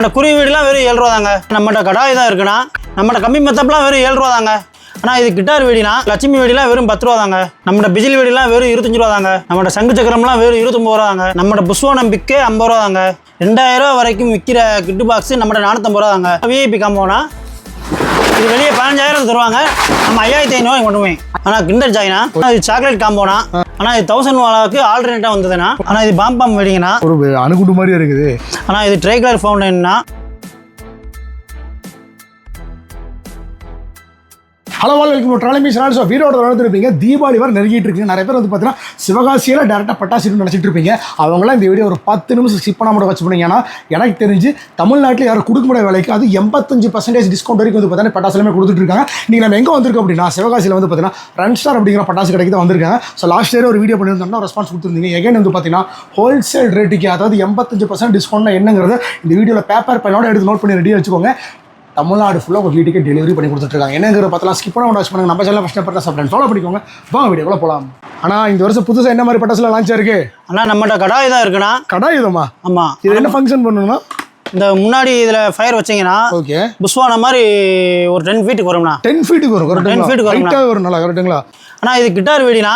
இந்த குருவி வீடுலாம் வெறும் ஏழு ரூபா தாங்க நம்மகிட்ட கடாய் தான் இருக்குன்னா நம்மகிட்ட கம்மி மெத்தப்லாம் வெறும் ஏழு ரூபா தாங்க ஆனால் இது கிட்டார் வெடினா லட்சுமி வெடிலாம் வெறும் பத்து ரூபா தாங்க நம்மகிட்ட பிஜிலி வெடிலாம் வெறும் இருபத்தஞ்சு ரூபா தாங்க நம்மகிட்ட சங்கு சக்கரம்லாம் வெறும் இருபத்தொம்பது ரூபா தாங்க நம்மகிட்ட புஷ்வானம் பிக்கே ஐம்பது ரூபா தாங்க ரெண்டாயிரம் ரூபா வரைக்கும் விற்கிற கிட்டு பாக்ஸ் நம்மகிட்ட நானூற்றம்பது ரூபா தாங்க விஐபி காம்போனா இது வெளியே பதினஞ்சாயிரம் தருவாங்க. நம்ம ஐயாயிரத்தி ஐநூறு கொண்டு போய் ஆனால் கிண்டர் ஜாயினா? இது சாக்லேட் காம்போனா ஆனால் இது தௌசண்ட் வாலாவுக்கு ஆல்டர்னேட்டாக வந்ததுன்னா ஆனால் இது பாம்பாம் வெடிங்கண்ணா ஒரு அணுகுண்டு மாதிரி இருக்குது ஆனால் இது ட்ரை கலர் ஃபவுண்டன்னா ஹலோவால் வெல்கம் ட்ராலிமி சேனல் ஸோ வீரோட வளர்ந்துருப்பீங்க தீபாவளி வர நெருங்கிட்டு இருக்கு. நிறைய பேர் வந்து பார்த்தீங்கன்னா சிவகாசியில் டேரெக்டாக பட்டாசு நினச்சிட்டு இருப்பீங்க. அவங்களாம் இந்த வீடியோ ஒரு பத்து நிமிஷம் ஸ்கிப் பண்ணாம வச்சு பண்ணீங்கன்னா எனக்கு தெரிஞ்சு தமிழ்நாட்டில் யாரும் கொடுக்க முடியாத விலைக்கு அது எண்பத்தஞ்சு பர்சன்டேஜ் டிஸ்கவுண்ட் வரைக்கும் வந்து பார்த்தீங்கன்னா பட்டாசு கொடுத்துட்டு இருக்காங்க. நீங்கள் நம்ம எங்கே வந்திருக்கோம் அப்படின்னா சிவகாசியில் வந்து பார்த்தீங்கன்னா ரன் ஸ்டார் அப்படிங்கிற பட்டாசு கடைக்கு தான் வந்திருக்காங்க. ஸோ லாஸ்ட் இயர் ஒரு வீடியோ பண்ணியிருந்தோம்னா ரெஸ்பான்ஸ் கொடுத்துருந்தீங்க. எகைன் வந்து பார்த்தீங்கன்னா ஹோல்சேல் ரேட்டுக்கு அதாவது எண்பத்தஞ்சு பர்சன்ட் டிஸ்கவுண்ட் என்னங்கிறத இந்த வீடியோவில் பேப்பர் பெண்ணோட எடுத்து நோட் பண்ணி ரெடியாக வச்சுக்கோங்க. தமிழ்நாடு ஃபுல்லாக உங்கள் வீட்டுக்கு டெலிவரி பண்ணி கொடுத்துட்ருக்காங்க என்னங்கிற பார்த்தலாம் ஸ்கிப் பண்ண வாட்ச் பண்ணுங்க. நம்ம சேனல் ஃபஸ்ட் பட்டாஸ் அப்படின்னு ஃபாலோ பண்ணிக்கோங்க. வாங்க வீடியோக்குள்ள போகலாம் ஆனால் இந்த வருஷம் புதுசாக என்ன மாதிரி பட்டாசுல லான்ச் இருக்கு ஆனால் நம்மகிட்ட கடாய் தான் இருக்குண்ணா. கடா இதுமா ஆமாம் இது என்ன ஃபங்க்ஷன் பண்ணணும்னா இந்த முன்னாடி இதில் ஃபயர் வச்சீங்கன்னா ஓகே. புஷ்வான மாதிரி ஒரு டென் ஃபீட்டுக்கு வரும்ண்ணா. டென் ஃபீட்டுக்கு வரும் feet-க்கு வருங்களா? ஹைட்டாக வரும் நல்லா கரெக்டுங்களா ஆனால் இது கிட்டார் வெடினா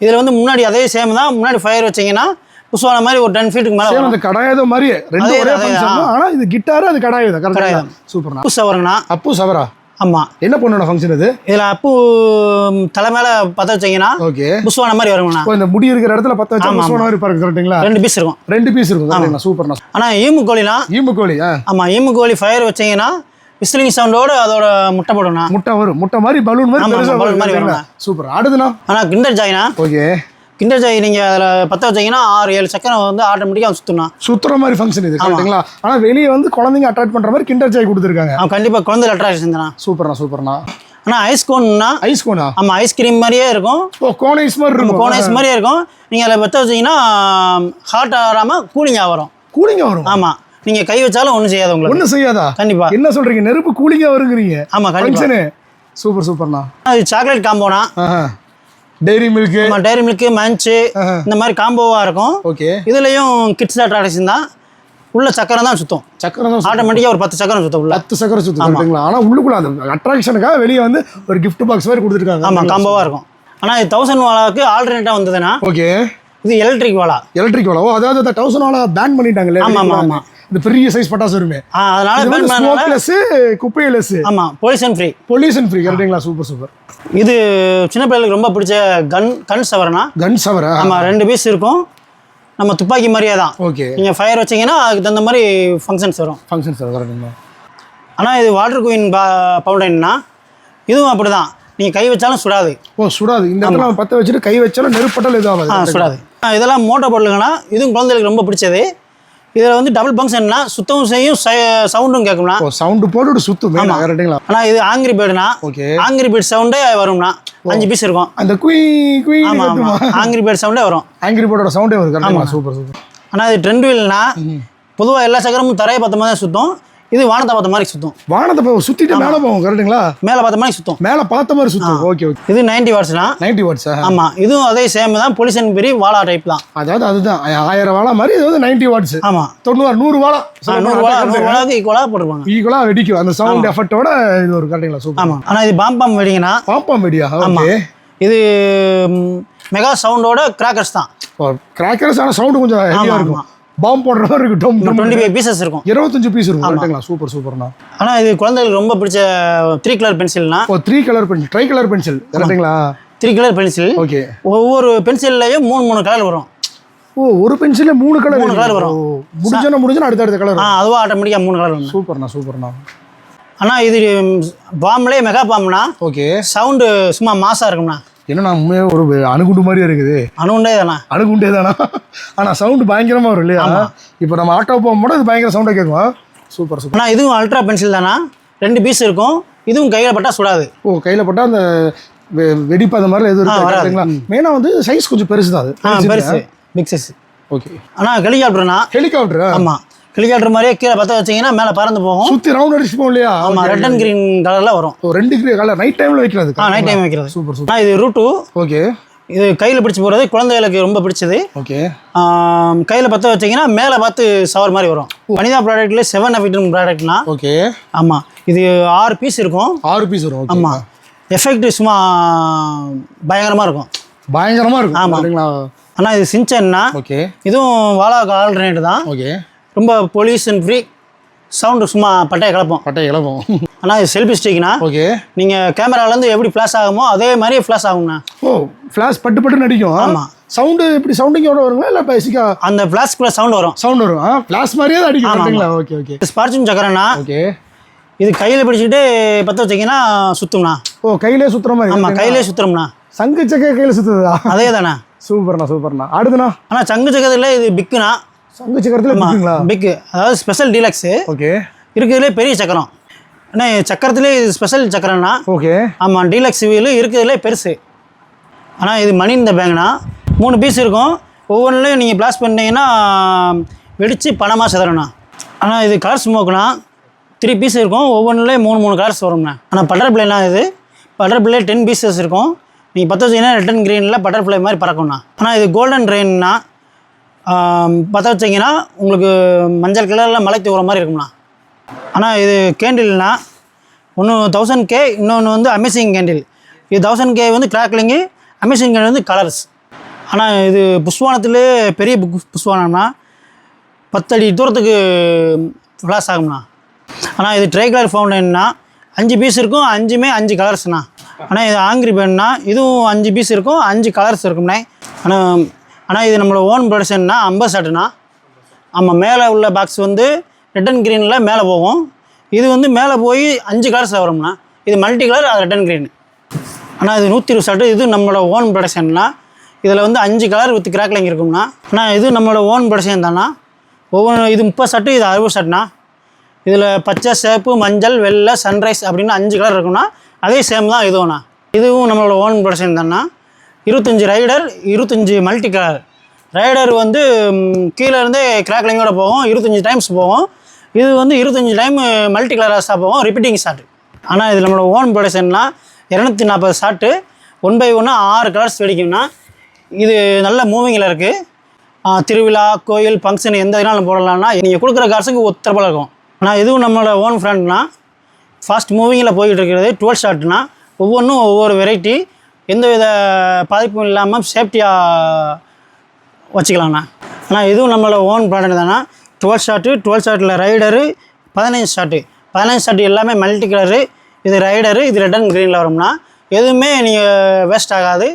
இதில் வந்து முன்னாடி அதே சேம் தான் முன்னாடி ஃபயர் வச்சீங்கன்னா புஷ்வான மாதிரி ஒரு டென் ஃபீட்டுக்கு மேலே அந்த கடாயதோ மாதிரி ரெண்டு ஒரே ஃபங்க்ஷன் ஆனால் இது கிட்டாரு அது கடாயுதா. கடாய் கரெக்டாக தான். சூப்பர்ண்ணா. புதுசாக வருங்கண்ணா அப்பு சவரா? ஆமாம் என்ன பொண்ணோட ஃபங்க்ஷன் இது? இதில் அப்பு தலை மேலே பற்ற வச்சீங்கன்னா ஓகே. புஷ்வான மாதிரி வருங்கண்ணா. இந்த முடி இருக்கிற இடத்துல பத்து வச்சா ஆமா, புஷ்வான மாதிரி பாருங்க கரெக்டுங்களா ரெண்டு பீஸ் இருக்கும். ரெண்டு பீஸ் இருக்கும். கரெக்டுங்களா சூப்பர்ண்ணா ஆனால் ஈமு கோழினா ஈம்பு கோழி ஆ. ஆமாம் ஈமு கோழி ஃபயர் வச்சீங்கன்னா விசிலிங் சவுண்டோட அதோட முட்டை போடுங்கண்ணா. முட்டை வரும். முட்டை மாதிரி பலூன் மாதிரி ஆமா, வரும். மாதிரி பாத்தீங்களா? சூப்பர். அடுதுண்ணா ஆனால் கிண்டர் ஜாயினா? ஓகே. கிண்டர் ஜாய் நீங்கள் அதில் பற்ற வச்சீங்கன்னா ஆறு ஏழு சக்கரம் வந்து ஆட்டோமேட்டிக்காக சுற்றணும் சுத்துற மாதிரி ஃபங்க்ஷன் இது கரெக்ட்டுங்களா ஆனா வெளியே வந்து குழந்தைங்க அட்ராக்ட் பண்ற மாதிரி கிண்டர் ஜாய் கொடுத்துருக்காங்க. அவன் கண்டிப்பாக குழந்தை அட்ராக்ஷன் தானே சூப்பர்ண்ணா சூப்பர்ண்ணா. ஆனால் ஐஸ் கோன்னா ஐஸ் கோனா ஆமாம் ஐஸ்கிரீம் மாதிரியே இருக்கும். ஓ கோன் ஐஸ் மாதிரி இருக்கும். கோன் ஐஸ் மாதிரியே இருக்கும். நீங்கள் அதில் பற்ற வச்சீங்கன்னா ஹாட் ஆகாமல் கூலிங்காக வரும். கூலிங்கா வரும். ஆமாம் நீங்கள் கை வச்சாலும் ஒன்றும் செய்யாது உங்களுக்கு. ஒண்ணும் செய்யாதா? கண்டிப்பாக என்ன சொல்றீங்க? நெருப்பு கூலிங்கா வருங்கிறீங்க. ஆமாம் ஃபங்க்ஷனு சூப்பர் சூப்பர்ண்ணா. சாக்லேட் காம்போனா டெய்ரி மில்க் நம்ம டைரி மில்க்கு மஞ்சு. இந்த மாதிரி காம்போவாக இருக்கும். ஓகே இதுலேயும் கிட்ஸ் அட்ராக்ஷன் தான். உள்ள சக்கரம் தான் சுற்றும் சக்கரம் தான் சுத்தும். ஆட்டோமேட்டிக்காக ஒரு பத்து சக்கரம் சுற்றும் உள்ள. பத்து சக்கரம் சுத்து கரெக்ட்டுங்களா ஆனா உள்ளுக்குள்ள அந்த அட்ராக்ஷனுக்காக வெளியே வந்து ஒரு gift பாக்ஸ் மாதிரி கொடுத்துருக்காங்க. ஆமாம் காம்போவாக இருக்கும். ஆனால் இது தௌசண்ட் வாலாவுக்கு ஆல்டர்னேட்டாக வந்ததுன்னா ஓகே இது எலக்ட்ரிக் வாலா. எலக்ட்ரிக் ஓ அதாவது தௌசண்ட் வாழ பேன் பண்ணிட்டாங்களே ஆமா, ஆமா, electric ஆமா. வாழை. இந்த பெரிய சைஸ் பட்டாசு வருமே. அதனால ஸ்மோக்லெஸ் குப்பைலெஸ் ஆமாம் பொல்யூஷன் ஃப்ரீ பொல்யூஷன் ஃப்ரீ கரெக்டுங்களா சூப்பர் சூப்பர் இது சின்ன பிள்ளைகளுக்கு ரொம்ப பிடிச்ச கன் கன் சவரனா? கன் சவரா? ஆமாம் ரெண்டு பீஸ் இருக்கும். நம்ம துப்பாக்கி மாதிரியே தான். ஓகே நீங்கள் ஃபயர் வச்சீங்கன்னா அதுக்கு தகுந்த மாதிரி ஃபங்க்ஷன்ஸ் வரும். ஃபங்க்ஷன் சார் கரெக்டுங்களா ஆனால் இது வாட்டர் குயின் பவுண்டன்னா இதுவும் அப்படி தான் நீங்கள் கை வச்சாலும் சுடாது. ஓ சுடாது. இந்த இடத்துல பற்ற வச்சுட்டு கை வச்சாலும் நெருப்பட்டாலும் இது ஆ ஆகாது சுடாது. இதெல்லாம் மோட்டோ பொருளுங்கன்னா இதுவும் குழந்தைகளுக்கு ரொம்ப பிடிச்சது. இதில் வந்து டபுள் ஃபங்க்ஷன்னா சுத்தமும் செய்யும் சவுண்டும் கேட்கும்னா சவுண்டு போட்டு சுத்தும் கரெக்டுங்களா ஆனால் இது ஆங்கிரி பேர்டுனா ஓகே ஆங்கிரி பேர்ட் சவுண்டே வரும்னா அஞ்சு பீஸ் இருக்கும். அந்த குய் குய் ஆமாம் ஆமாம் ஆங்கிரி பேர்ட் சவுண்டே வரும். ஆங்கிரி போர்டோட சவுண்டே வருது கரெக்டுங்களா சூப்பர் சூப்பர். ஆனால் இது ட்ரெண்ட் வீல்னா பொதுவாக எல்லா சக்கரமும் தரையை பார்த்த மாதிரி தான் சுற்றும் இது வானத்தை பார்த்த மாதிரி சுற்றும் வானத்தை போ சுத்திட்டு மேலே போகும் கரெக்டுங்களா மேலே பார்த்த மாதிரி சுற்றும் மேலே பார்த்த மாதிரி சுத்தும். ஓகே ஓகே இது நைன்டி வாட்ஸ்னா நைன்டி வாட்ஸா ஆமாம் இதுவும் அதே சேம் தான். பொலிஷன் பெரிய வாலா டைப் தான். அதாவது அதுதான். ஆயிரம் வாழை மாதிரி இது வந்து நைன்டி வாட்ஸ் ஆமாம் தொண்ணூறு நூறு வாழை நூறு வாலா நூறு வாலாவுக்கு ஈக்குவலாக போட்டுருப்பாங்க ஈக்குவலாக வெடிக்கும். அந்த சவுண்ட் எஃபெக்டோட இது ஒரு கரெக்டுங்களா சூப்பர். ஆமாம் ஆனால் இது பாம் பாம் வெடிங்கன்னா பாப்பா மீடியா ஓகே இது மெகா சவுண்டோட கிராக்கர்ஸ் தான். கிராக்கர்ஸ் ஆனால் சவுண்டு கொஞ்சம் இருக்கும். பாம்பு போடுற மாதிரி இருக்கும். டுவெண்ட்டி ஃபைவ் பீசஸ் இருக்கும். இருபத்தஞ்சு பீஸ் இருக்கும். கரெக்டுங்களா சூப்பர் சூப்பர்ண்ணா. ஆனால் இது குழந்தைகளுக்கு ரொம்ப பிடிச்ச த்ரீ கலர் பென்சில்னா ஓ three colour pencil tri colour pencil கரெக்டுங்களா த்ரீ கலர் பென்சில் ஓகே ஒவ்வொரு பென்சில்லையும் மூணு மூணு கலர் வரும். ஓ ஒரு பென்சிலே மூணு கலர் மூணு colour வரும். முடிஞ்சோன்னா முடிஞ்சோன்னா அடுத்த அடுத்த கலர் ஆ அதுவும் ஆட்டோமேட்டிக்காக மூணு கலர் வரும். சூப்பர்ண்ணா சூப்பர்ண்ணா. ஆனால் இது பாம்லே மெகா பாம்னா ஓகே சவுண்டு சும்மா மாசாக இருக்கும்ண்ணா. என்னண்ணா உண்மையாக ஒரு அணுகுண்டு மாதிரியே இருக்குது. அணுண்டே தானே அணுகுண்டே தானா ஆனால் சவுண்டு பயங்கரமாக வரும் இல்லையா? இப்போ நம்ம ஆட்டோ போகும்போது அது பயங்கர சவுண்டாக கேட்கும். சூப்பர் சூப்பர் ஆனால் இதுவும் அல்ட்ரா பென்சில் தானா? ரெண்டு பீஸ் இருக்கும். இதுவும் கையில் பட்டா சுடாது. ஓ கையில் போட்டால் அந்த வெடிப்பு அந்த மாதிரிலாம் எதுவும் வராது. இருக்காதுங்களா மெயினாக வந்து சைஸ் கொஞ்சம் பெருசு தான் அது. பெருசு பிக் சைஸ் ஓகே ஆனால் ஹெலிகாப்டர்னா ஹெலிகாப்டர் ஆமாம் ஹெலிகாப்டர் மாதிரியே கீழே பற்ற வச்சீங்கன்னா மேலே பறந்து போகும். சுற்றி ரவுண்ட் அடிச்சு போகும் இல்லையா? ஆமாம் ரெட் அண்ட் கிரீன் கலரில் வரும். ரெண்டு கிரே கலர் நைட் டைமில் வைக்கிறது ஆ நைட் டைம் வைக்கிறது. Super super. இது ரூட்டு ஓகே இது கையில் பிடிச்சி போகிறது குழந்தைகளுக்கு ரொம்ப பிடிச்சது. ஓகே கையில் பற்ற வச்சிங்கன்னா மேலே பார்த்து சவர் மாதிரி வரும். வனிதா ப்ராடக்ட்லேயே செவன் எஃபெக்ட் ப்ராடக்ட்னா ஓகே ஆமாம் இது ஆறு பீஸ் இருக்கும். ஆறு பீஸ் வரும் ஆமாம் எஃபெக்ட் சும்மா பயங்கரமாக இருக்கும். பயங்கரமா இருக்கும். ஆமா. சரிங்களா ஆனால் இது சின்சன்னா ஓகே இதுவும் வாழாக்கு ஆல்டர்னேட் தான். ஓகே ரொம்ப பொல்யூஷன் ஃப்ரீ சவுண்டு சும்மா பட்டையை கிளப்போம். பட்டை இளவும் ஆனால் இது செல்ஃபி ஸ்டிக்னா ஓகே. நீங்கள் கேமராலேருந்து எப்படி ஃப்ளாஷ் ஆகுமோ அதே மாதிரியே ஃப்ளாஷ் ஆகும்ண்ணா. ஓ ஃப்ளாஷ் பட்டு பட்டு நடிக்கும் ஆமா. சவுண்டு இப்படி சவுண்டிங் எவ்வளோ வருங்களா இல்லை பேசிக்கா அந்த ஃப்ளாஷ்குள்ளே சவுண்ட் வரும். சவுண்ட் வரும். ஃப்ளாஷ் மாதிரியே தான் அடிக்கும் ஓகே ஓகே. ஸ்பார்ச்சும் சக்கரண்ணா ஓகே. இது கையில் பிடிச்சிட்டு பற்ற வச்சிங்கன்னா சுற்றும்ண்ணா ஓ கையிலே சுத்துற மாதிரி ஆமாம் கையிலே சுற்றுறோம்ண்ணா சங்கு சக்கை கையில் சுத்துதா? அதே தானே சூப்பர்ண்ணா சூப்பர்ண்ணா. அடுத்துண்ணா ஆனால் சங்கு சக்கரத்தில் இது பிக்குண்ணா சங்கு சக்கரத்தில் பிக்கு அதாவது ஸ்பெஷல் டீலக்ஸு ஓகே. இருக்கிறதுலே பெரிய சக்கரம். அண்ணா சக்கரத்திலே இது ஸ்பெஷல் சக்கரம்னா ஓகே. ஆமாம் டீலக்ஸ் வீலு இருக்கிறதுலே பெருசு. ஆனால் இது மணி இந்த பேங்க்னா மூணு பீஸ் இருக்கும். ஒவ்வொன்றுலையும் நீங்கள் பிளாஸ் பண்ணீங்கன்னா வெடித்து பணமாக சிதறணும். ஆனால் இது கலர் ஸ்மோக்னா த்ரீ பீஸ் இருக்கும். ஒவ்வொன்றுலேயும் மூணு மூணு கலர்ஸ் வரும்ண்ணா. ஆனால் பட்டர்ஃப்ளைனா இது பட்டர்ஃப்ளை டென் பீசஸ் இருக்கும். நீங்கள் பற்ற வச்சிங்கன்னா ரெட்டன் க்ரீனில் பட்டர்ஃப்ளை மாதிரி பறக்கும்ண்ணா. ஆனால் இது கோல்டன் ரெயின்னா பற்ற வச்சிங்கன்னா உங்களுக்கு மஞ்சள் கலரில் மலை தூர மாதிரி இருக்கும்ண்ணா. ஆனால் இது கேண்டில்னா ஒன்று தௌசண்ட் கே இன்னொன்று வந்து அமேசிங் கேண்டில் இது தௌசண்ட் கே வந்து கிராக்லிங்கு அமேசிங் கேண்டில் வந்து கலர்ஸ் ஆனால் இது புஷ்வானத்துலேயே பெரிய புக் புஷ்வானம்னா பத்தடி தூரத்துக்கு ஃப்ளாஷ் ஆகும்ண்ணா. ஆனால் இது ட்ரை கலர் ஃபவுண்டன்னா அஞ்சு பீஸ் இருக்கும் அஞ்சுமே அஞ்சு கலர்ஸ்ண்ணா ஆனால் இது ஆங்கிரி பேன்னா இதுவும் அஞ்சு பீஸ் இருக்கும் அஞ்சு கலர்ஸ் இருக்கும்ண்ணே. ஆனால் ஆனால் இது நம்மளோட ஓன் ப்ரொடக்ஷன்னா அம்பசாட்டுண்ணா ஆமாம் மேலே உள்ள பாக்ஸ் வந்து ரெட் அண்ட் க்ரீனில் மேலே போகும். இது வந்து மேலே போய் அஞ்சு கலர் வரும்னா இது மல்டி கலர் அது ரெட் அண்ட் க்ரீன் ஆனால் இது நூற்றி இருபது ஷர்ட்டு இது நம்மளோட ஓன் ப்ரொடக்ஷன்னா இதில் வந்து அஞ்சு கலர் வித் கிராக்லிங் இருக்கும்ண்ணா ஆனால் இது நம்மளோட ஓன் ப்ரொடக்ஷன் தானா? ஒவ்வொன்று இது முப்பது ஷர்ட்டு இது அறுபது ஷர்ட்னா இதில் பச்சை சேப்பு மஞ்சள் வெள்ளை சன்ரைஸ் அப்படின்னு அஞ்சு கலர் இருக்கும்னா அதே சேம் தான் இதுவும்ண்ணா இதுவும் நம்மளோட ஓன் ப்ரொடக்ஷன் தானா? இருபத்தஞ்சி ரைடர் இருபத்தஞ்சி மல்டி கலர் ரைடர் வந்து ம், கீழே இருந்தே கிராக்லிங்கோட போகும் இருபத்தஞ்சி டைம்ஸ் போகும். இது வந்து இருபத்தஞ்சி டைம் மல்டி கலராக போகும் ரிப்பீட்டிங் ஷாட் ஆனால் இது நம்மளோட ஓன் ப்ரொடக்ஷன்னா இரநூத்தி நாற்பது ஷாட்டு ஒன் பை ஒன்று ஆறு கலர்ஸ் வெடிக்கும்னா இது நல்ல மூவிங்கில் இருக்குது திருவிழா கோயில் ஃபங்க்ஷன் எந்த இதனாலும் போடலாம்னா நீங்கள் கொடுக்குற காசுக்கு ஒத்தரப்பல இருக்கும். ஆனால் இதுவும் நம்மளோட ஓன் ஃப்ரெண்ட்னா ஃபாஸ்ட் மூவிங்கில் போய்கிட்டு இருக்கிறது டுவெல் ஷாட்னா ஒவ்வொன்றும் ஒவ்வொரு வெரைட்டி எந்தவித பாதிப்பும் இல்லாமல் சேஃப்டியாக வச்சுக்கலாம்ண்ணா. ஆனால் இதுவும் நம்மளோட ஓன் ப்ராடக்ட் தானே டுவெல் ஷாட்டு டுவெல் ஷாட்டில் ரைடரு பதினஞ்சு ஷாட்டு பதினஞ்சு ஷாட்டு எல்லாமே மல்டி கலரு இது ரைடரு இது ரெட் அண்ட் க்ரீனில் வரும்னா எதுவுமே நீங்கள் வேஸ்ட் ஆகாது.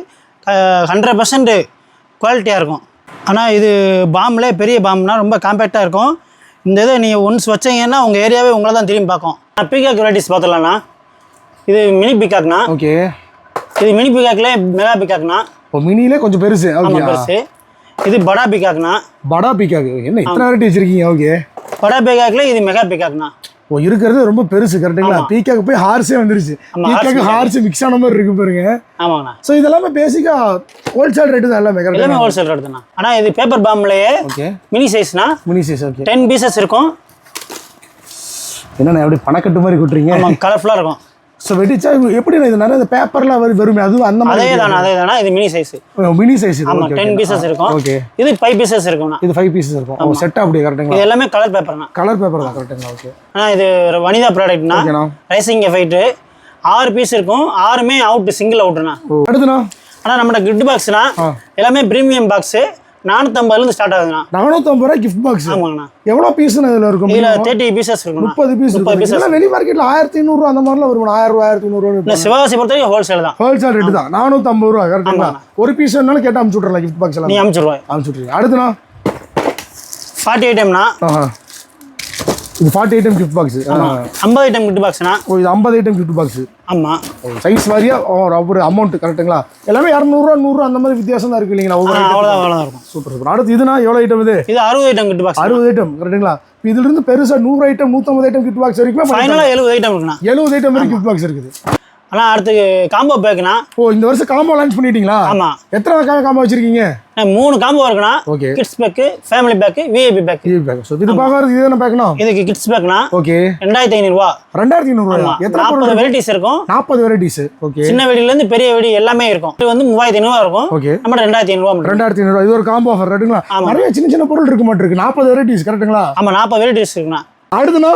ஹண்ட்ரட் பர்சன்ட் குவாலிட்டியாக இருக்கும். ஆனால் இது பாம்பில் பெரிய பாம்னா ரொம்ப காம்பேக்டாக இருக்கும். இந்த இதை நீங்கள் ஒன்ஸ் வச்சீங்கன்னா உங்கள் ஏரியாவே உங்களை தான் திரும்பி பார்க்கும். பீகாக் வெரைட்டிஸ் பார்த்துலாம்ண்ணா இது மினி பீகாக்னா ஓகே இது மினி பீகாக்லேயே மெகா பீகாக்னா இப்போ மினிலே கொஞ்சம் பெருசு ஓகே பெருசு. இது படா பீகாக்னா படா பீக்காக்கு என்ன இத்தனை வெரைட்டி வச்சிருக்கீங்க ஓகே? படா பீகாக்ல இது மெகா பீகாக்னா ஓ இருக்கிறது ரொம்ப பெருசு கரெக்டுங்களா பீக்காக்கு போய் ஹார்ஸே வந்துருச்சு. பீக்காக்கு ஹார்ஸ் மிக்ஸ் ஆன மாதிரி இருக்கு பாருங்க. ஆமாங்கண்ணா. ஸோ இதெல்லாமே பேசிக்கா ஹோல்சேல் ரேட்டு தான் எல்லாமே எல்லாமே ஹோல்சேல் ரேட் தானே ஆனால் இது பேப்பர் பாம்லேயே mini சைஸ்னா mini size okay. Ten pieces இருக்கும். என்னண்ணா எப்படி பணக்கட்டு மாதிரி கொட்டுறீங்க? கலர்ஃபுல்லாக இருக்கும். ஸோ வெடிச்சா எப்படி இது நிறைய இந்த பேப்பர்லாம் வரும் வருமே? அதுவும் அந்த அதே மாதிரி தானே அதே தானே இது மினி சைஸ் மினி சைஸ் ஆமாம் டென் பீசஸ் இருக்கும். ஓகே இது ஃபைவ் பீசஸ் இருக்கும்ண்ணா. இது ஃபைவ் பீசஸ் இருக்கும். ஓ செட்டாக அப்படியே கரெக்டுங்களா இது எல்லாமே கலர் பேப்பர்ண்ணா கலர் பேப்பர் தான் கரெக்டுங்களா ஓகே ஆனால் இது ஒரு வனிதா ப்ராடக்ட்னா ரைசிங் எஃபெக்ட்டு ஆறு பீஸ் இருக்கும். ஆறுமே அவுட் சிங்கிள் ஓ அடுத்துண்ணா? ஆனால் நம்மளோட கிஃப்ட் பாக்ஸ்னா. எல்லாமே ப்ரீமியம் பாக்ஸு நானூற்றம்பதுலேருந்து ஸ்டார்ட் ஆகுதுண்ணா. நானூற்றம்பது ரூபாய் கிஃப்ட் பாக்ஸ் ஆமாங்கண்ணா. எவ்வளோ பீஸ்னு இதில் இருக்கும் இதில் தேர்ட்டி பீசஸ் முப்பது பீஸ் முப்பது வெளி மார்க்கெட்டில் ஆயிரத்தி ஐநூறுரூவா அந்த மாதிரிலாம் வரும் ஆயிரம் ரூபா ஆயிரத்தி ஐநூறுரூவா சிவகாசி பொறுத்த வரைக்கும் ஹோல்சேல் தான். ஹோல்சேல் ரேட்டு தான். நானூற்றம்பது ரூபா கரெக்டுங்களா ஒரு பீஸ் வேணாலும் கேட்டு அமுச்சு விட்றலாம் கிஃப்ட் பாக்ஸ் எல்லாம். நீ அமுச்சு விட்ருங்க அடுத்துண்ணா? ஃபார்ட்டி ஐட்டம்னா ஆஹா. இது ஃபார்ட்டி ஐட்டம் கிஃப்ட் பாக்ஸ் ஐம்பது ஐட்டம் கிஃப்ட் பாக்ஸ்னா இது ஐம்பது ஐட்டம் கிஃப்ட் பாக்ஸ் ஆமாம் சைஸ் வாரியா? ஒரு அமௌண்ட் கரெக்ட்டுங்களா எல்லாமே இரநூறுவா நூறுரூவா அந்த மாதிரி வித்தியாசம் தான் இருக்கு இல்லைங்களா? ஒவ்வொரு. அவ்வளோதான் அவ்வளோதான் இருக்கும். சூப்பர் சூப்பர் அடுத்து இதுனா எவ்வளோ ஐட்டம் இது? இது அறுபது ஐட்டம் கிஃப்ட் பாக்ஸ் அறுபது ஐட்டம் கரெக்ட்டுங்களா இப்ப இதுல இருந்து பெருசா நூறு ஐட்டம் நூற்றம்பது ஐட்டம் கிஃப்ட் பாக்ஸ் வரைக்கும் ஃபைனலாக எழுபது ஐட்டம் இருக்குண்ணா. எழுபது ஐட்டம் வரைக்கும் கிஃப்ட் பாக்ஸ் இருக்குது. ஆனால் அடுத்து காம்போ பேக்குண்ணா ஓ இந்த வருஷம் காம்போ லான்ச் பண்ணிட்டீங்களா? ஆமாம் எத்தனை வகையான காம்போ வச்சிருக்கீங்க மூணு காம்போ இருக்குண்ணா. Okay. Kids pack family pack VIP pack TV pack so இது பார்க்கறது இது என்ன பேக்கணும் இதுக்கு கிட்ஸ் பேக்குண்ணா ஓகே. ரெண்டாயிரத்தி ஐநூறுரூவா ரெண்டாயிரத்தி ஐநூறுரூவா எத்தனை நாற்பது வெரைட்டிஸ் இருக்கும். நாற்பது வெரைட்டிஸ் ஓகே. சின்ன வெடியிலேருந்து பெரிய வெடி எல்லாமே இருக்கும். இது வந்து மூவாயிரத்தி ஐநூறுவா இருக்கும். ஓகே. நம்ம ரெண்டாயிரத்தி ஐநூறுவா ரெண்டாயிரத்தி ஐநூறுவா. இது ஒரு காம்போ ஆஃபர் ரைட்டுங்களா ஆமா. நிறைய சின்ன சின்ன பொருள் இருக்க மாட்டிருக்கு. நாற்பது வெரைட்டிஸ் கரெக்ட்டுங்களா ஆமாம் நாற்பது வெரைட்டிஸ் இருக்குண்ணா. அடுத்துண்ணா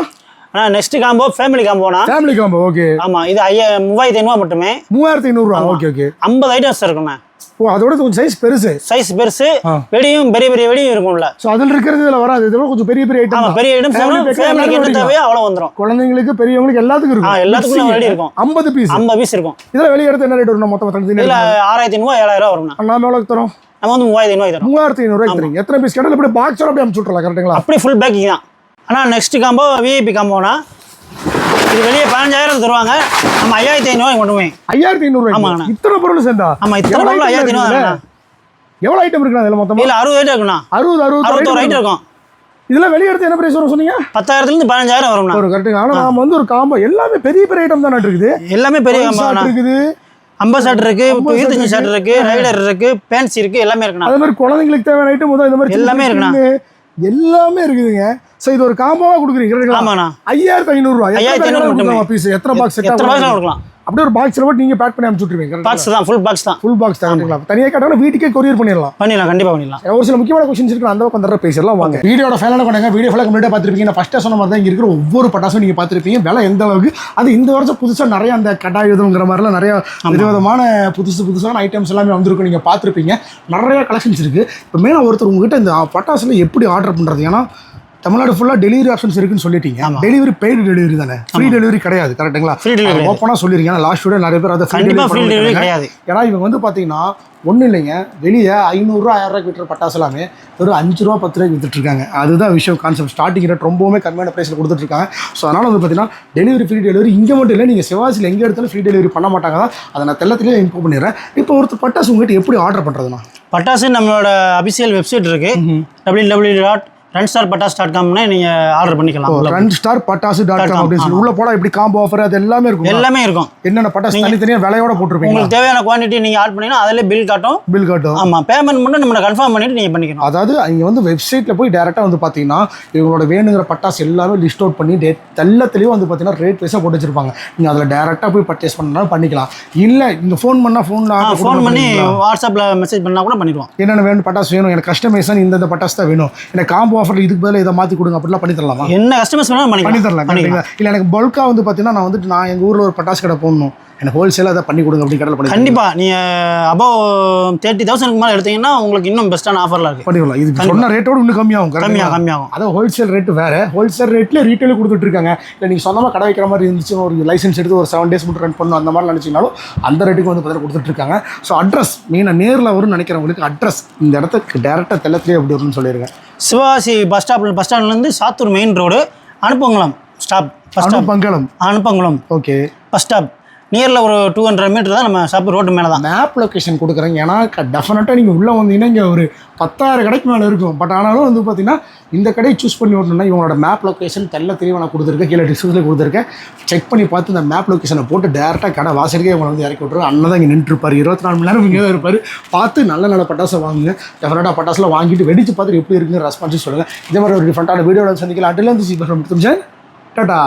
ஆனால் நெக்ஸ்ட் காம்போ ஃபேமிலி காம்போனா ஃபேமிலி காம்போ ஓகே ஆமாம் இது ஐயா மூவாயிரத்தி ஐநூறுவா மட்டுமே. மூவாயிரத்தி ஐநூறுரூவா ஓகே ஓகே ஐம்பது ஐட்டம்ஸ் இருக்குண்ணா ஓ அதோட கொஞ்சம் சைஸ் பெருசு. சைஸ் பெருசு. வெடியும் பெரிய பெரிய வெடியும் இருக்கும்ல. ஸோ அதில் இருக்கிறது இதில் வராது. இதோட கொஞ்சம் பெரிய பெரிய ஐட்டம் ஆமா பெரிய வரும் pack ஃபேமிலிக்கு என்ன எல்லாரும் தேவையோ அவ்வளோ வந்துடும் குழந்தைங்களுக்கு பெரியவங்களுக்கு எல்லாத்துக்கும் இருக்கும். எல்லாத்துக்கும் ready இருக்கும். ஐம்பது பீஸ் ஐம்பது பீஸ் இருக்கும். இதில் வெளியே எடுத்து என்ன ரேட் வரும் மொத்தம் தனி இதில் ஆறாயிரத்தி ஐநூறுவா ஏழாயிரம் ரூபா வரும்ண்ணா நாம எவ்வளோ தரோம்? நம்ம வந்து மூவாயிரத்தி ஐநூறுவா மூவாயிரத்தி தரீங்க. எத்தனை பீஸ் கேட்டாலும் இப்படி பாக்ஸோட அப்படியே அமுச்சு விட்றலாம் கரெக்ட்டுங்களா அப்படி ஃபுல் பேக்கிங் தான். ஆனால் நெக்ஸ்ட் காம்போ விஐபி காம்போனா இது வெளியே பதினஞ்சாயிரம் தருவாங்க. நம்ம ஐயாயிரத்தி ஐநூறுவா கொண்டு போய் ஐயாயிரத்தி ஐநூறுரூவா ஆமாங்கண்ணா. இத்தனை பொருள் சேர்ந்தா? ஆமா இத்தனை பொருள் ஐயாயிரத்தி? தானே எவ்வளோ ஐட்டம் இருக்குண்ணா இதில் மொத்தமாக இதில் அறுபது ஐட்டம் இருக்குண்ணா. அறுபது அறுபது அறுபத்தோரு ஐட்டம் இருக்கும். இதெல்லாம் வெளியே எடுத்து என்ன பிரைஸ் வரும் சொன்னீங்க? பத்தாயிரத்துலேருந்து பதினஞ்சாயிரம் வரும்ண்ணா ஒரு கரெக்டுங்க ஆனால் நாம வந்து ஒரு காம்போ எல்லாமே பெரிய பெரிய ஐட்டம் தானே இருக்குது. எல்லாமே பெரிய காம்போ இருக்குது. ஐம்பது ஷர்ட் இருக்கு இருபத்தஞ்சு ஷர்ட் இருக்கு ரைடர் இருக்கு பேன்ஸ் இருக்கு எல்லாமே இருக்குண்ணா. அதே மாதிரி குழந்தைங்களுக்கு தேவையான ஐட்டம் முதல் இந்த மாதிரி எல்லாமே இருக்குண்ணா. எல்லாமே இருக்குதுங்க. ஸோ இது ஒரு காம்போவா கொடுக்குறீங்க ஆமாண்ணா. ஐயாயிரத்தி ஐநூறுரூவா ஐயாயிரத்தி ஐநூறு. பீஸ் எத்தனை பாக்ஸ் எத்தனை பாக்ஸ் கொடுக்கலாம். அப்படியே ஒரு பாக்ஸில் போட்டு நீங்கள் பேக் பண்ணி அனுப்பிச்சு விட்ருவீங்க பாக்ஸ் தான் ஃபுல் பாக்ஸ் தான். ஃபுல் பாக்ஸ் தரீங்களா தனியாக கேட்டாலும் வீட்டுக்கே கொரியர் பண்ணிடலாம். பண்ணிடலாம் கண்டிப்பாக பண்ணிடலாம். ஒரு சில முக்கியமான கொஸ்டின்ஸ் இருக்கு அந்த பக்கம் தர பேசலாம் வாங்க. வீடியோட ஃபைனலாக கொண்டாங்க வீடியோ ஃபுல்லாக கம்ப்ளீட்டாக பார்த்துருப்பீங்க. நான் ஃபஸ்ட்டாக சொன்ன மாதிரி தான் இங்க இருக்கிற ஒவ்வொரு பட்டாசும் நீங்கள் பார்த்துருப்பீங்க. விலை எந்த அளவுக்கு? அது இந்த வருஷம் புதுசாக நிறைய அந்த கட்டாயுதங்கிற மாதிரிலாம் நிறைய விதவிதமான புதுசு புதுசான ஐட்டம்ஸ் எல்லாமே வந்திருக்கும் நீங்கள் பார்த்துருப்பீங்க. நிறைய கலெக்ஷன்ஸ் இருக்குது இப்போ மேலே ஒருத்தர் உங்ககிட்ட இந்த பட்டாசுல எப்படி ஆர்டர் பண்ணுறது ஏன்னா தமிழ்நாடு ஃபுல்லாக டெலிவரி ஆப்ஷன்ஸ் இருக்குன்னு சொல்லிட்டீங்க. டெலிவரி பெய்டு டெலிவரி தானே? ஃப்ரீ டெலிவரி கிடையாது கரெக்ட்டுங்களா Free delivery ஓப்பனாக சொல்லியிருக்கீங்க லாஸ்ட் வீடியோ நிறைய பேர் அதை delivery மாட்டாங்க. கிடையாது. ஏன்னா இவங்க வந்து பார்த்தீங்கன்னா ஒன்றும் இல்லைங்க. வெளியே ஐநூறுரூவா ஆயிரம் ரூபாய்க்கு விட்டுற பட்டாசு எல்லாமே வெறும் அஞ்சு ரூபா பத்து ரூபாய்க்கு வித்துட்டு இருக்காங்க. அதுதான் விஷயம் கான்செப்ட் ஸ்டார்டிங் ரேட் ரொம்பவுமே கம்மியான ப்ரைஸில் கொடுத்துட்ருக்காங்க ஸோ அதனால் வந்து பார்த்தீங்கன்னா டெலிவரி ஃப்ரீ டெலிவரி இங்கே மட்டும் இல்லை நீங்கள் சிவாசியில் எங்கே எடுத்தாலும் ஃப்ரீ டெலிவரி பண்ண மாட்டாங்க. தான் அதை நான் தெல்லத்திலே இன்ஃபார்ம் பண்ணிடுறேன். இப்போ ஒருத்தர் பட்டாசு உங்ககிட்ட எப்படி ஆர்டர் பண்ணுறதுண்ணா பட்டாசு நம்மளோட அபிஷியல் வெப்சைட் இருக்கு. W W dot run star pattas dot காம்னே நீங்க ஆர்டர் பண்ணிக்கலாம். Run star pattasu dot com அப்படின்னு சொல்லி உள்ள போனால் எப்படி காம்போ ஆஃபர் அது எல்லாமே இருக்கும்? எல்லாமே இருக்கும். என்னென்ன பட்டாசு தனித்தனியாக விலையோட போட்டிருப்பீங்க உங்களுக்கு தேவையான குவான்டிட்டி நீங்க ஆட் பண்ணீங்கன்னா அதிலே பில் காட்டும். பில் காட்டும். ஆமா பேமெண்ட் மட்டும் நம்ம கன்ஃபார்ம் பண்ணிட்டு நீங்க பண்ணிக்கணும் அதாவது இங்கே வந்து வெப்சைட்டில் போய் டேரெக்டாக வந்து பார்த்தீங்கன்னா இவங்களோட வேணுங்கிற பட்டாசு எல்லாமே லிஸ்ட் அவுட் பண்ணி டே தெல்லத்துலேயும் வந்து பார்த்தீங்கன்னா ரேட் வைஸாக போட்டு வச்சிருப்பாங்க. நீங்கள் அதில் டேரெக்டாக போய் பர்ச்சேஸ் பண்ணாலும் பண்ணிக்கலாம். இல்லை இங்கே ஃபோன் பண்ணால் ஃபோனில் ஃபோன் பண்ணி வாட்ஸ்அப்ல மெசேஜ் பண்ணா கூட பண்ணிடுவோம் என்னென்ன வேணும் பட்டாசு வேணும்? எனக்கு கஸ்டமைஸாக இந்த பட்டாசு தான் வேணும். எனக்கு காம்போ ஆஃபர் இதுக்கு பதிலாக இதை மாற்றி கொடுங்க அப்படிலாம் பண்ணி தரலாமா? என்ன கஸ்டமர்ஸ் வேணாலும் பண்ணி தரலாம் இல்லை எனக்கு பல்காக வந்து பார்த்தீங்கன்னா நான் வந்துட்டு நான் எங்கள் ஊரில் ஒரு பட்டாசு கடை போடணும். எனக்கு ஹோல்சேலாக அதை பண்ணி கொடுங்க அப்படின்னு கடையில் பண்ணி கண்டிப்பா. நீங்க அபவ் தேர்ட்டி தௌசண்ட்க்கு மேலே எடுத்தீங்கன்னா உங்களுக்கு இன்னும் பெஸ்ட்டான ஆஃபர்ல இருக்கு. பண்ணிக்கலாம் இது சொன்ன ரேட்டோட இன்னும் கம்மியாகும் கம்மியா கம்மியாக கம்மியாகும். அதான் ஹோல்சேல் ரேட்டு வேறு. ஹோல்சேல் ரேட்டில் ரீட்டைல் கொடுத்துட்டு இருக்காங்க. இல்லை நீங்கள் சொந்தமாக கடை வைக்கிற மாதிரி இருந்துச்சு ஒரு லைசன்ஸ் எடுத்து ஒரு செவன் டேஸ் மட்டும் ரன் பண்ணணும் அந்த மாதிரி நினச்சிங்கனாலும் அந்த ரேட்டுக்கு வந்து பார்த்தீங்கன்னா கொடுத்துட்ருக்காங்க ஸோ அட்ரஸ் மெயினாக நேரில் வரும்னு நினைக்கிறவங்களுக்கு அட்ரஸ் இந்த இடத்துக்கு டேரெக்டாக தெல்லத்துலேயே எப்படி வரும்னு சொல்லியிருக்கேன் சிவகாசி பஸ் ஸ்டாப்ல பஸ் ஸ்டாண்ட்லேருந்து Sattur main road Anuppankulam stop பங்கலம் Anuppankulam. Okay bus stop நியரில் ஒரு டூ ஹண்ட்ரட் மீட்டர் தான் நம்ம ஷாப் ரோட்டு மேலே தான் மேப் லொக்கேஷன் கொடுக்குறேங்க. ஏன்னா டெஃபினட்டாக நீங்கள் உள்ளே வந்தீங்கன்னா இங்கே ஒரு பத்தாயிரம் கடைக்கு மேலே இருக்கும். பட் ஆனாலும் வந்து பார்த்தீங்கன்னா இந்த கடையை சூஸ் பண்ணி ஓட்டணும்னா இவங்களோட மேப் லொக்கேஷன் தெல்ல தெளிவாக நான் கொடுத்துருக்கேன். கீழே டிஸ்கிரிப்ஷனில் கொடுத்துருக்கேன். செக் பண்ணி பார்த்து இந்த மேப் லொக்கேஷனை போட்டு டேரெக்டாக கடை வாசலுக்கே உங்களை வந்து இறக்கி விட்ருவோம் அண்ணன் தான் இங்கே நின்றுருப்பார். இருபத்தி நாலு மணி நேரம் இங்கே இருப்பார். பார்த்து நல்ல நல்ல பட்டாசை வாங்குங்க. டெஃபினட்டாக பட்டாசில் வாங்கிட்டு வெடிச்சு பார்த்துட்டு எப்படி இருக்குன்னு ரெஸ்பான்ஸ் சொல்லுங்கள் இதே மாதிரி ஒரு டிஃப்ரெண்ட்டான வீடியோவில் சந்திக்கலாம். அட்டிலேருந்து சீக்கிரம் சீக்கிரம் டாட்டா